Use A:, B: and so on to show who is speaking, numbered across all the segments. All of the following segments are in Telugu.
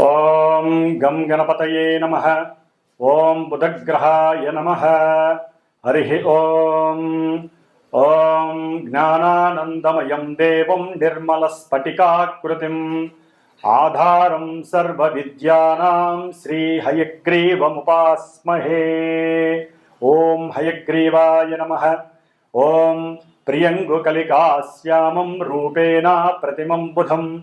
A: ఓం గం గణపతయే నమ. ఓం బుధగ్రహాయ నమ. హరి ఓం. ఓం జ్ఞానానందమయం దేవం నిర్మలస్ఫటికాకృతిం. ఆధారం సర్వ విద్యానాం శ్రీ హయగ్రీవముపాస్మహే ఓం హయగ్రీవాయ నమ. ఓం ప్రియంగుకలికాశ్యామం రూపేణ ప్రతిమం బుధం.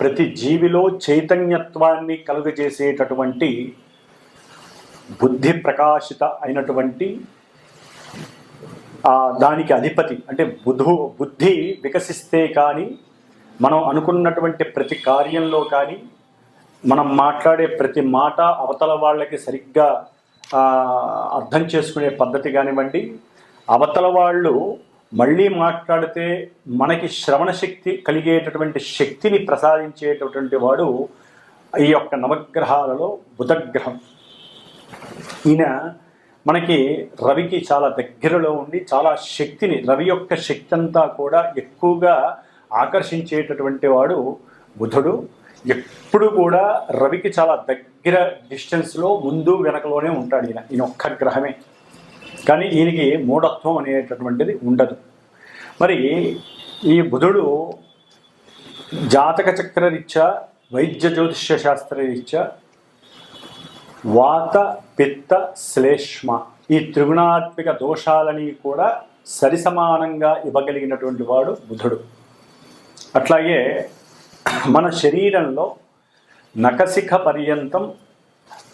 A: ప్రతి జీవిలో చైతన్యత్వాన్ని కలుగజేసేటటువంటి బుద్ధి ప్రకాశిత అయినటువంటి దానికి అధిపతి అంటే బుధు బుద్ధి వికసిస్తే కానీ మనం అనుకున్నటువంటి ప్రతి కార్యంలో కానీ మనం మాట్లాడే ప్రతి మాట అవతల వాళ్ళకి సరిగ్గా అర్థం చేసుకునే పద్ధతి కానివ్వండి అవతల వాళ్ళు మళ్ళీ మాట్లాడితే మనకి శ్రవణ శక్తి కలిగేటటువంటి శక్తిని ప్రసాదించేటటువంటి వాడు ఈ యొక్క నవగ్రహాలలో బుధగ్రహం. ఈయన మనకి రవికి చాలా దగ్గరలో ఉండి చాలా శక్తిని రవి యొక్క శక్తి అంతా కూడా ఎక్కువగా ఆకర్షించేటటువంటి వాడు బుధుడు. ఎప్పుడు కూడా రవికి చాలా దగ్గర డిస్టెన్స్లో ముందు వెనకలోనే ఉంటాడు ఈయన. ఈయన ఒక్క గ్రహమే. కానీ దీనికి మూఢత్వం అనేటటువంటిది ఉండదు. మరి ఈ బుధుడు జాతక చక్రరీత్యా వైద్య జ్యోతిష్య శాస్త్రరీత్యా వాత పిత్త శ్లేష్మ ఈ త్రిగుణాత్మిక దోషాలని కూడా సరిసమానంగా ఇవ్వగలిగినటువంటి వాడు బుధుడు. అట్లాగే మన శరీరంలో నకశిఖ పర్యంతం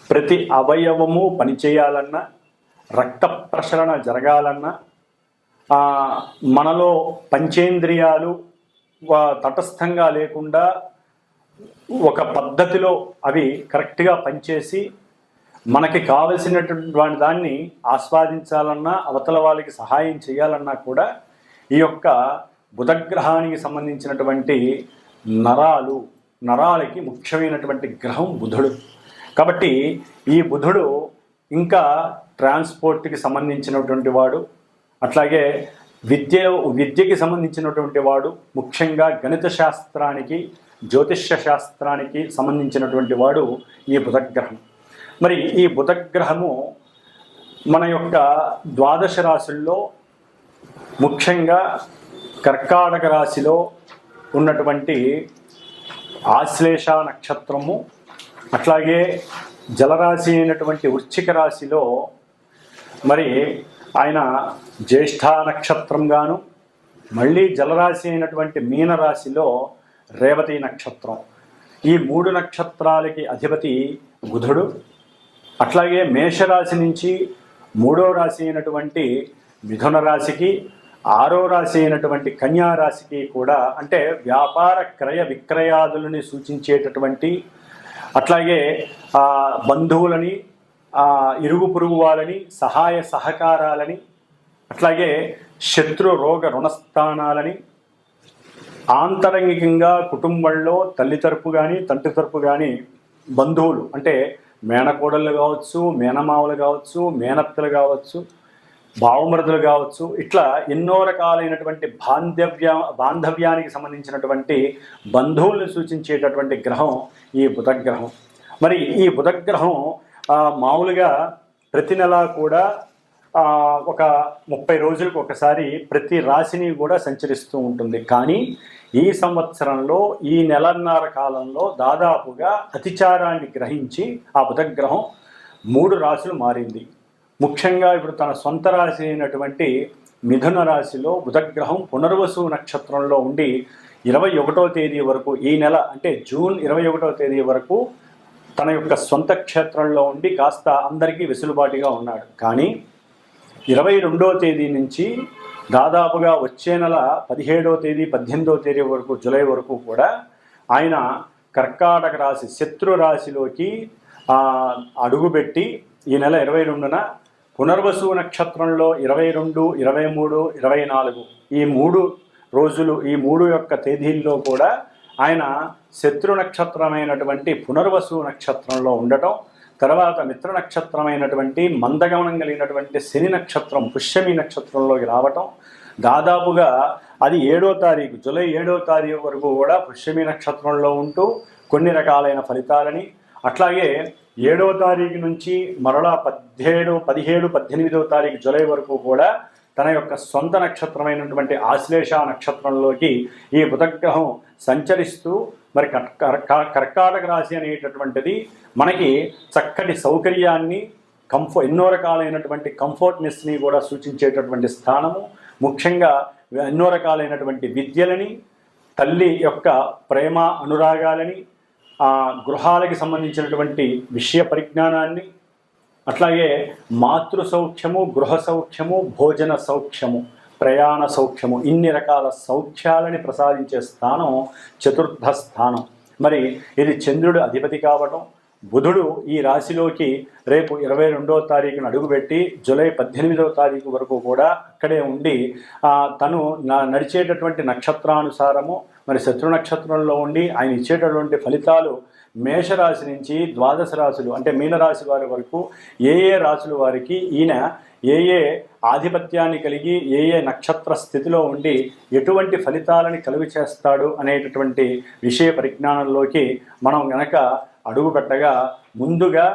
A: ప్రతి అవయవము పనిచేయాలన్నా రక్త ప్రసరణ జరగాలన్నా మనలో పంచేంద్రియాలు తటస్థంగా లేకుండా ఒక పద్ధతిలో అవి కరెక్ట్గా పనిచేసి మనకి కావలసినటువంటి దాన్ని ఆస్వాదించాలన్నా అవతల వాళ్ళకి సహాయం చేయాలన్నా కూడా ఈ యొక్క బుధగ్రహానికి సంబంధించినటువంటి నరాలు నరాలకి ముఖ్యమైనటువంటి గ్రహం బుధుడు. కాబట్టి ఈ బుధుడు ఇంకా ట్రాన్స్పోర్ట్కి సంబంధించినటువంటి వాడు అట్లాగే విద్య విద్యకి సంబంధించినటువంటి వాడు ముఖ్యంగా గణిత శాస్త్రానికి జ్యోతిష్య శాస్త్రానికి సంబంధించినటువంటి వాడు ఈ బుధగ్రహం. మరి ఈ బుధగ్రహము మన యొక్క ద్వాదశ రాశుల్లో ముఖ్యంగా కర్కాటక రాశిలో ఉన్నటువంటి ఆశ్లేష నక్షత్రము అట్లాగే జలరాశి అయినటువంటి వృశ్చిక రాశిలో మరి ఆయన జ్యేష్ఠ నక్షత్రంగాను మళ్ళీ జలరాశి అయినటువంటి మీనరాశిలో రేవతి నక్షత్రం. ఈ మూడు నక్షత్రాలకి అధిపతి బుధుడు. అట్లాగే మేషరాశి నుంచి మూడో రాశి అయినటువంటి మిథున రాశికి ఆరో రాశి అయినటువంటి కన్యా రాశికి కూడా అంటే వ్యాపార క్రయ విక్రయాదులని సూచించేటటువంటి అట్లాగే బంధువులని ఇరుగు పొరుగు వాళ్ళని సహాయ సహకారాలని అట్లాగే శత్రు రోగ రుణస్థానాలని ఆంతరంగికంగా కుటుంబంలో తల్లి తరపు కానీ తండ్రి తరపు కానీ బంధువులు అంటే మేనకోడళ్ళు కావచ్చు మేనమావులు కావచ్చు మేనత్తలు కావచ్చు భావమృతులు కావచ్చు ఇట్లా ఎన్నో రకాలైనటువంటి బాంధవ్య బాంధవ్యానికి సంబంధించినటువంటి బంధువులను సూచించేటటువంటి గ్రహం ఈ బుధగ్రహం. మరి ఈ బుధగ్రహం మామూలుగా ప్రతి నెల కూడా ఒక ముప్పై రోజులకు ఒకసారి ప్రతి రాశిని కూడా సంచరిస్తూ ఉంటుంది. కానీ ఈ సంవత్సరంలో ఈ నెలన్నర కాలంలో దాదాపుగా అతిచారాన్ని గ్రహించి ఆ బుధగ్రహం మూడు రాశులు మారింది. ముఖ్యంగా ఇప్పుడు తన సొంత రాశి అయినటువంటి మిథున రాశిలో బుధగ్రహం పునర్వసు నక్షత్రంలో ఉండి ఇరవై ఒకటో తేదీ వరకు ఈ నెల అంటే జూన్ ఇరవై ఒకటో తేదీ వరకు తన యొక్క సొంత క్షేత్రంలో ఉండి కాస్త అందరికీ వెసులుబాటుగా ఉన్నాడు. కానీ ఇరవై రెండో తేదీ నుంచి దాదాపుగా వచ్చే నెల పదిహేడో తేదీ పద్దెనిమిదో తేదీ వరకు జూలై వరకు కూడా ఆయన కర్కాటక రాశి శత్రు రాశిలోకి అడుగుపెట్టి ఈ నెల ఇరవై రెండున పునర్వసు నక్షత్రంలో ఇరవై రెండు ఇరవై మూడు ఇరవై నాలుగు ఈ మూడు రోజులు ఈ మూడు యొక్క తేదీల్లో కూడా ఆయన శత్రు నక్షత్రమైనటువంటి పునర్వసు నక్షత్రంలో ఉండటం తర్వాత మిత్ర నక్షత్రమైనటువంటి మందగమనం కలిగినటువంటి శని నక్షత్రం పుష్యమి నక్షత్రంలోకి రావటం. దాదాపుగా అది ఏడో తారీఖు జూలై ఏడో తారీఖు వరకు కూడా పుష్యమి నక్షత్రంలో ఉంటూ కొన్ని రకాలైన ఫలితాలని అట్లాగే ఏడో తారీఖు నుంచి మరలా పదిహేడు పదిహేడు పద్దెనిమిదవ తారీఖు జూలై వరకు కూడా తన యొక్క సొంత నక్షత్రమైనటువంటి ఆశ్లేష నక్షత్రంలోకి ఈ బుధగ్రహం సంచరిస్తూ మరి కర్- కర్కాటక రాశి అనేటటువంటిది మనకి చక్కటి సౌకర్యాన్ని కంఫో ఎన్నో రకాలైనటువంటి కంఫర్ట్నెస్ని కూడా సూచించేటటువంటి స్థానము. ముఖ్యంగా ఎన్నో రకాలైనటువంటి విద్యలని తల్లి యొక్క ప్రేమ అనురాగాలని గృహాలకి సంబంధించినటువంటి విషయ పరిజ్ఞానాన్ని అట్లాగే మాతృ సౌఖ్యము గృహ సౌఖ్యము భోజన సౌఖ్యము ప్రయాణ సౌఖ్యము ఇన్ని రకాల సౌఖ్యాలని ప్రసాదించే స్థానం చతుర్థ స్థానం. మరి ఇది చంద్రుడు అధిపతి కావటం బుధుడు ఈ రాశిలోకి రేపు ఇరవై రెండవ తారీఖున అడుగుపెట్టి జూలై పద్దెనిమిదవ తారీఖు వరకు కూడా అక్కడే ఉండి తను నడిచేటటువంటి నక్షత్రానుసారము మరి శత్రు నక్షత్రంలో ఉండి ఆయన ఇచ్చేటటువంటి ఫలితాలు మేషరాశి నుంచి ద్వాదశ రాశులు అంటే మీనరాశి వారి వరకు ఏ ఏ రాశుల వారికి ఈయన ఏ ఏ ఆధిపత్యాన్ని కలిగి ఏ ఏ నక్షత్ర స్థితిలో ఉండి ఎటువంటి ఫలితాలని కలుగు చేస్తాడు అనేటటువంటి విషయ పరిజ్ఞానంలోకి మనం గనక అడుగు పెట్టగా ముందుగా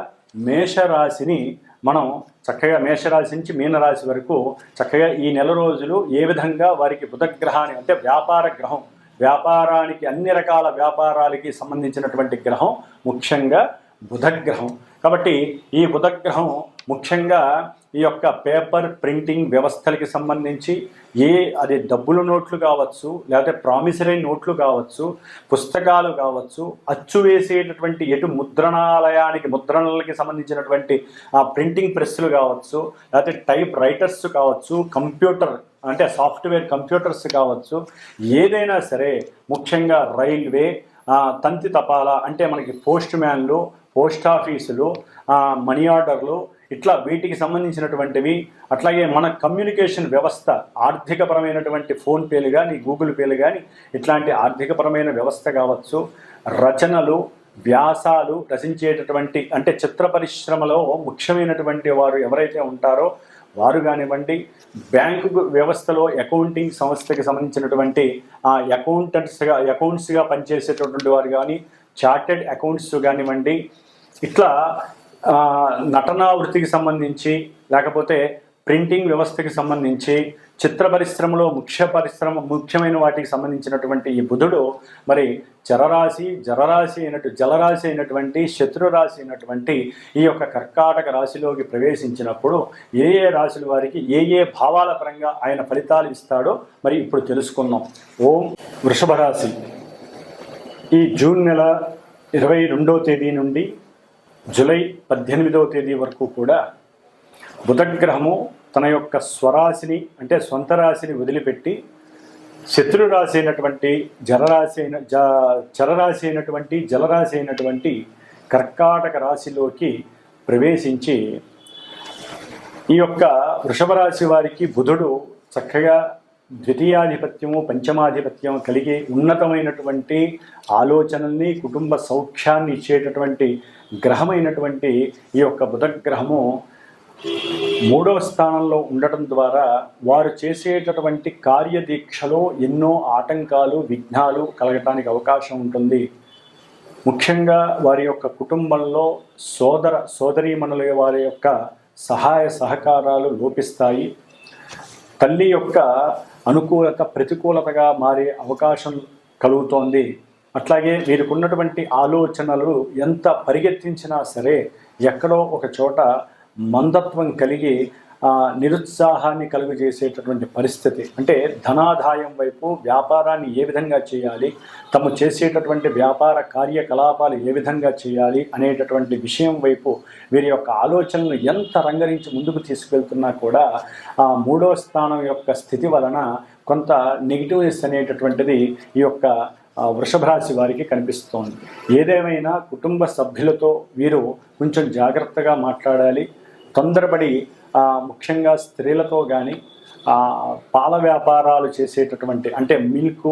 A: మేషరాశిని మనం చక్కగా మేషరాశి నుంచి మీనరాశి వరకు చక్కగా ఈ నెల రోజులు ఏ విధంగా వారికి బుధగ్రహాన్ని అంటే వ్యాపార గ్రహం వ్యాపారానికి అన్ని రకాల వ్యాపారాలకి సంబంధించినటువంటి గ్రహం ముఖ్యంగా బుధగ్రహం. కాబట్టి ఈ బుధగ్రహం ముఖ్యంగా ఈ యొక్క పేపర్ ప్రింటింగ్ వ్యవస్థలకి సంబంధించి ఏ అది డబ్బుల నోట్లు కావచ్చు లేకపోతే ప్రామిసరీ నోట్లు కావచ్చు పుస్తకాలు కావచ్చు అచ్చు వేసేటటువంటి ఎటు ముద్రణాలయానికి ముద్రణలకి సంబంధించినటువంటి ఆ ప్రింటింగ్ ప్రెస్సులు కావచ్చు లేకపోతే టైప్ రైటర్స్ కావచ్చు కంప్యూటర్ అంటే సాఫ్ట్వేర్ కంప్యూటర్స్ కావచ్చు ఏదైనా సరే ముఖ్యంగా రైల్వే తంతి తపాలా అంటే మనకి పోస్ట్ మ్యాన్లు పోస్ట్ ఆఫీసులు మనీ ఆర్డర్లు ఇట్లా వీటికి సంబంధించినటువంటివి అట్లాగే మన కమ్యూనికేషన్ వ్యవస్థ ఆర్థికపరమైనటువంటి ఫోన్పేలు కానీ గూగుల్ పేలు కానీ ఇట్లాంటి ఆర్థికపరమైన వ్యవస్థ కావచ్చు రచనలు వ్యాసాలు రచించేటటువంటి అంటే చిత్ర పరిశ్రమలో ముఖ్యమైనటువంటి వారు ఎవరైతే ఉంటారో వారు కానివ్వండి బ్యాంకు వ్యవస్థలో అకౌంటింగ్ సంస్థకి సంబంధించినటువంటి ఆ అకౌంటెంట్స్గా అకౌంట్స్గా పనిచేసేటటువంటి వారు కానీ చార్టెడ్ అకౌంట్స్ కానివ్వండి ఇట్లా నటనా వృత్తికి సంబంధించి లేకపోతే ప్రింటింగ్ వ్యవస్థకి సంబంధించి చిత్ర పరిశ్రమలో ముఖ్య పరిశ్రమ ముఖ్యమైన వాటికి సంబంధించినటువంటి ఈ బుధుడు మరి జరరాశి జలరాశి అయినట్టు జలరాశి అయినటువంటి శత్రురాశి అయినటువంటి ఈ యొక్క కర్కాటక రాశిలోకి ప్రవేశించినప్పుడు ఏ ఏ రాశుల వారికి ఏ ఏ భావాల పరంగా ఆయన ఫలితాలు ఇస్తాడో మరి ఇప్పుడు తెలుసుకుందాం. ఓం వృషభ రాశి. ఈ జూన్ నెల ఇరవై రెండవ తేదీ నుండి జూలై పద్దెనిమిదవ తేదీ వరకు కూడా బుధగ్రహము తన యొక్క స్వరాశిని అంటే సొంత రాశిని వదిలిపెట్టి శత్రు రాశి అయినటువంటి జలరాశి అయిన జ చరరాశి అయినటువంటి జలరాశి అయినటువంటి కర్కాటక రాశిలోకి ప్రవేశించి ఈ యొక్క వృషభ రాశి వారికి బుధుడు చక్కగా ద్వితీయాధిపత్యము పంచమాధిపత్యం కలిగి ఉన్నతమైనటువంటి ఆలోచనల్ని కుటుంబ సౌఖ్యాన్ని ఇచ్చేటటువంటి గ్రహమైనటువంటి ఈ యొక్క బుధగ్రహము మూడవ స్థానంలో ఉండటం ద్వారా వారు చేసేటటువంటి కార్యదీక్షలో ఎన్నో ఆటంకాలు విఘ్నాలు కలగటానికి అవకాశం ఉంటుంది. ముఖ్యంగా వారి యొక్క కుటుంబంలో సోదర సోదరీమణుల వారి యొక్క సహాయ సహకారాలు లోపిస్తాయి. తల్లి యొక్క అనుకూలత ప్రతికూలతగా మారే అవకాశం కలుగుతోంది. అట్లాగే వీరికి ఉన్నటువంటి ఆలోచనలు ఎంత పరిగెత్తించినా సరే ఎక్కడో ఒక చోట మందత్వం కలిగి నిరుత్సాహాన్ని నిరుత్సాహాన్ని కలుగజేసేటటువంటి పరిస్థితి. అంటే ధనాదాయం వైపు వ్యాపారాన్ని ఏ విధంగా చేయాలి తమ చేసేటటువంటి వ్యాపార కార్యకలాపాలు ఏ విధంగా చేయాలి అనేటటువంటి విషయం వైపు వీరి యొక్క ఆలోచనలు ఎంత రంగరించి ముందుకు తీసుకెళ్తున్నా కూడా ఆ మూడో స్థానం యొక్క స్థితి వలన కొంత నెగిటివ్నెస్ అనేటటువంటిది ఈ యొక్క ఆ, వృషభ రాశి వారికి కనిపిస్తోంది. ఏదేమైనా కుటుంబ సభ్యులతో వీరు కొంచెం జాగ్రత్తగా మాట్లాడాలి తొందరపడి ముఖ్యంగా స్త్రీలతో కానీ పాల వ్యాపారాలు చేసేటటువంటి అంటే మిల్క్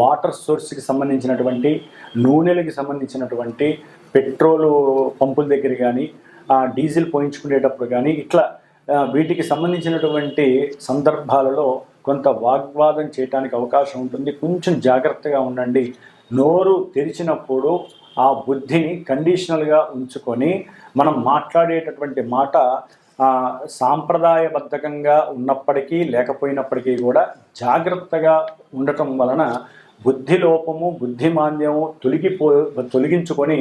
A: వాటర్ సోర్స్కి సంబంధించినటువంటి నూనెలకి సంబంధించినటువంటి పెట్రోలు పంపుల దగ్గర కానీ డీజిల్ పోయించుకునేటప్పుడు కానీ ఇట్లా వీటికి సంబంధించినటువంటి సందర్భాలలో కొంత వాగ్వాదం చేయడానికి అవకాశం ఉంటుంది. కొంచెం జాగ్రత్తగా ఉండండి. నోరు తెరిచినప్పుడు ఆ బుద్ధిని కండిషనల్గా ఉంచుకొని మనం మాట్లాడేటటువంటి మాట సాంప్రదాయబద్ధకంగా ఉన్నప్పటికీ లేకపోయినప్పటికీ కూడా జాగ్రత్తగా ఉండటం వలన బుద్ధి లోపము బుద్ధిమాంద్యము తొలగిపో తొలగించుకొని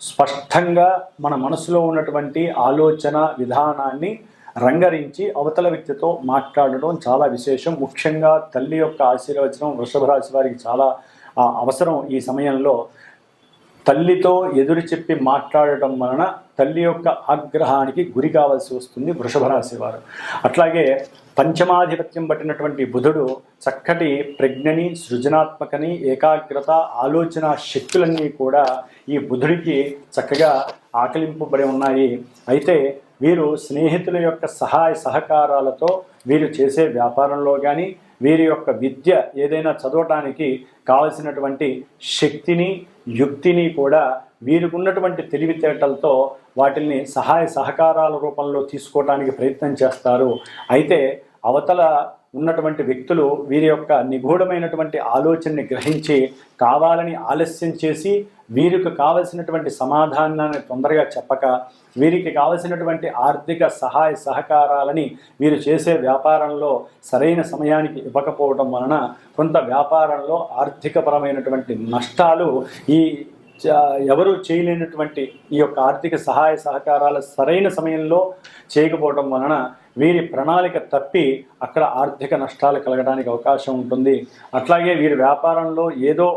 A: స్పష్టంగా మన మనసులో ఉన్నటువంటి ఆలోచన విధానాన్ని రంగరించి అవతల వ్యక్తితో మాట్లాడడం చాలా విశేషం. ముఖ్యంగా తల్లి యొక్క ఆశీర్వచనం వృషభ రాశి వారికి చాలా అవసరం ఈ సమయంలో. తల్లితో ఎదురు చెప్పి మాట్లాడటం వలన తల్లి యొక్క ఆగ్రహానికి గురి కావాల్సి వస్తుంది వృషభ రాశి వారు. అట్లాగే పంచమాధిపత్యం పట్టినటువంటి బుధుడు చక్కటి ప్రజ్ఞని సృజనాత్మకని ఏకాగ్రత ఆలోచన శక్తులన్నీ కూడా ఈ బుధుడికి చక్కగా ఆకలింపబడి ఉన్నాయి. అయితే వీరు స్నేహితుల యొక్క సహాయ సహకారాలతో వీరు చేసే వ్యాపారంలో కానీ వీరి యొక్క విద్య ఏదైనా చదవటానికి కావలసినటువంటి శక్తిని యుక్తిని కూడా వీరికి ఉన్నటువంటి తెలివితేటలతో వాటిని సహాయ సహకారాల రూపంలో తీసుకోవడానికి ప్రయత్నం చేస్తారు. అయితే అవతల ఉన్నటువంటి వ్యక్తులు వీరి యొక్క నిగూఢమైనటువంటి ఆలోచనని గ్రహించి కావాలని ఆలస్యం చేసి వీరికి కావలసినటువంటి సమాధానాన్ని తొందరగా చెప్పక వీరికి కావలసినటువంటి ఆర్థిక సహాయ సహకారాలని వీరు చేసే వ్యాపారంలో సరైన సమయానికి ఇవ్వకపోవడం వలన కొంత వ్యాపారంలో ఆర్థికపరమైనటువంటి నష్టాలు ఈ ఎవరు చేయలేనటువంటి ఈ యొక్క ఆర్థిక సహాయ సహకారాలు సరైన సమయంలో చేయకపోవడం వలన వీరి ప్రణాళిక తప్పి అక్కడ ఆర్థిక నష్టాలు కలగడానికి అవకాశం ఉంటుంది. అట్లాగే వీరి వ్యాపారంలో ఏదో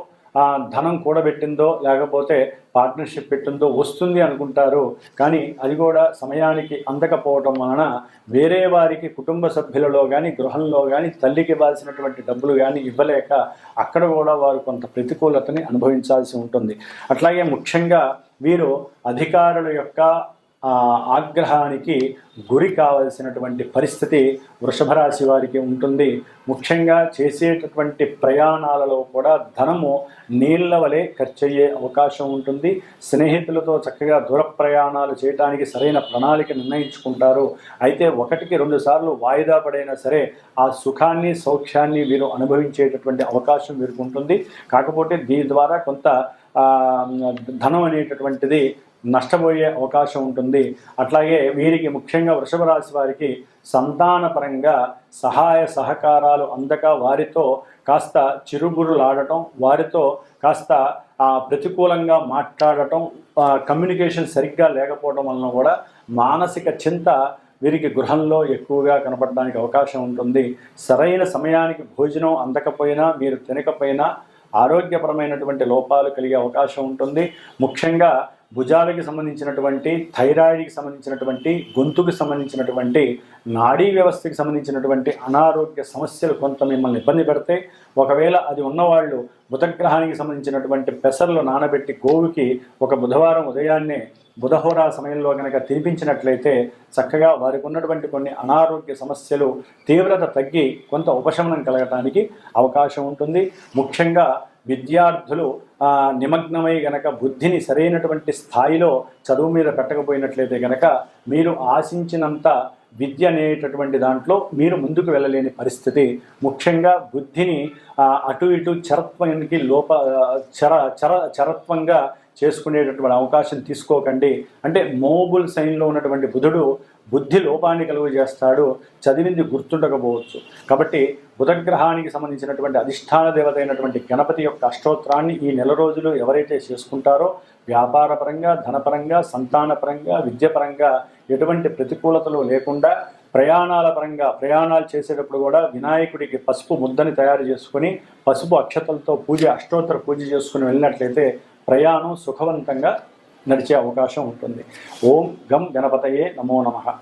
A: ధనం కూడబెట్టిందో లేకపోతే పార్ట్నర్షిప్ పెట్టిందో వస్తుంది అనుకుంటారు. కానీ అది కూడా సమయానికి అందకపోవడం వలన వేరే వారికి కుటుంబ సభ్యులలో కానీ గృహంలో కానీ తల్లికి ఇవ్వాల్సినటువంటి డబ్బులు కానీ ఇవ్వలేక అక్కడ కూడా వారు కొంత ప్రతికూలతని అనుభవించాల్సి ఉంటుంది. అట్లాగే ముఖ్యంగా వీరు అధికారుల యొక్క ఆగ్రహానికి గురి కావలసినటువంటి పరిస్థితి వృషభ రాశి వారికి ఉంటుంది. ముఖ్యంగా చేసేటటువంటి ప్రయాణాలలో కూడా ధనము నీళ్ళ వలె ఖర్చు అయ్యే అవకాశం ఉంటుంది. స్నేహితులతో చక్కగా దూర ప్రయాణాలు చేయడానికి సరైన ప్రణాళిక నిర్ణయించుకుంటారు. అయితే ఒకటికి రెండు సార్లు వాయిదా పడైనా సరే ఆ సుఖాన్ని సౌఖ్యాన్ని వీరు అనుభవించేటటువంటి అవకాశం వీరికి ఉంటుంది. కాకపోతే దీని ద్వారా కొంత ధనం అనేటటువంటిది నష్టపోయే అవకాశం ఉంటుంది. అట్లాగే వీరికి ముఖ్యంగా వృషభ రాశి వారికి సంతానపరంగా సహాయ సహకారాలు అందక వారితో కాస్త చిరుగురులాడటం వారితో కాస్త ప్రతికూలంగా మాట్లాడటం కమ్యూనికేషన్ సరిగ్గా లేకపోవడం వలన కూడా మానసిక చింత వీరికి గృహంలో ఎక్కువగా కనపడడానికి అవకాశం ఉంటుంది. సరైన సమయానికి భోజనం అందకపోయినా మీరు తినకపోయినా ఆరోగ్యపరమైనటువంటి లోపాలు కలిగే అవకాశం ఉంటుంది. ముఖ్యంగా భుజాలకి సంబంధించినటువంటి థైరాయిడ్కి సంబంధించినటువంటి గొంతుకు సంబంధించినటువంటి నాడీ వ్యవస్థకి సంబంధించినటువంటి అనారోగ్య సమస్యలు కొంత మిమ్మల్ని ఇబ్బంది పెడితే ఒకవేళ అది ఉన్నవాళ్ళు బుధగ్రహానికి సంబంధించినటువంటి పెసర్లు నానబెట్టి గోవుకి ఒక బుధవారం ఉదయాన్నే బుధహోరా సమయంలో కనుక తినిపించినట్లయితే చక్కగా వారికి ఉన్నటువంటి కొన్ని అనారోగ్య సమస్యలు తీవ్రత తగ్గి కొంత ఉపశమనం కలగటానికి అవకాశం ఉంటుంది. ముఖ్యంగా విద్యార్థులు నిమగ్నమై గనక బుద్ధిని సరైనటువంటి స్థాయిలో చదువు మీద పెట్టకపోయినట్లయితే గనక మీరు ఆశించినంత విద్య అనేటటువంటి దాంట్లో మీరు ముందుకు వెళ్ళలేని పరిస్థితి. ముఖ్యంగా బుద్ధిని అటు ఇటు చరత్వానికి లోప చర చర చరత్వంగా చేసుకునేటటువంటి అవకాశం తీసుకోకండి. అంటే మోబుల్ సైన్లో ఉన్నటువంటి బుధుడు బుద్ధి లోపాన్ని కలుగు చేస్తాడు చదివింది గుర్తుండకపోవచ్చు. కాబట్టి బుధగ్రహానికి సంబంధించినటువంటి అధిష్టాన దేవత అయినటువంటి గణపతి యొక్క అష్టోత్తరాన్ని ఈ నెల రోజులు ఎవరైతే చేసుకుంటారో వ్యాపారపరంగా ధనపరంగా సంతానపరంగా విద్యపరంగా ఎటువంటి ప్రతికూలతలు లేకుండా ప్రయాణాల పరంగా ప్రయాణాలు చేసేటప్పుడు కూడా వినాయకుడికి పసుపు ముద్దని తయారు చేసుకొని పసుపు అక్షతలతో పూజ అష్టోత్తర పూజ చేసుకుని వెళ్ళినట్లయితే ప్రయాణం సుఖవంతంగా నడిచే అవకాశం ఉంటుంది. ఓం గం గణపతయే నమో నమః.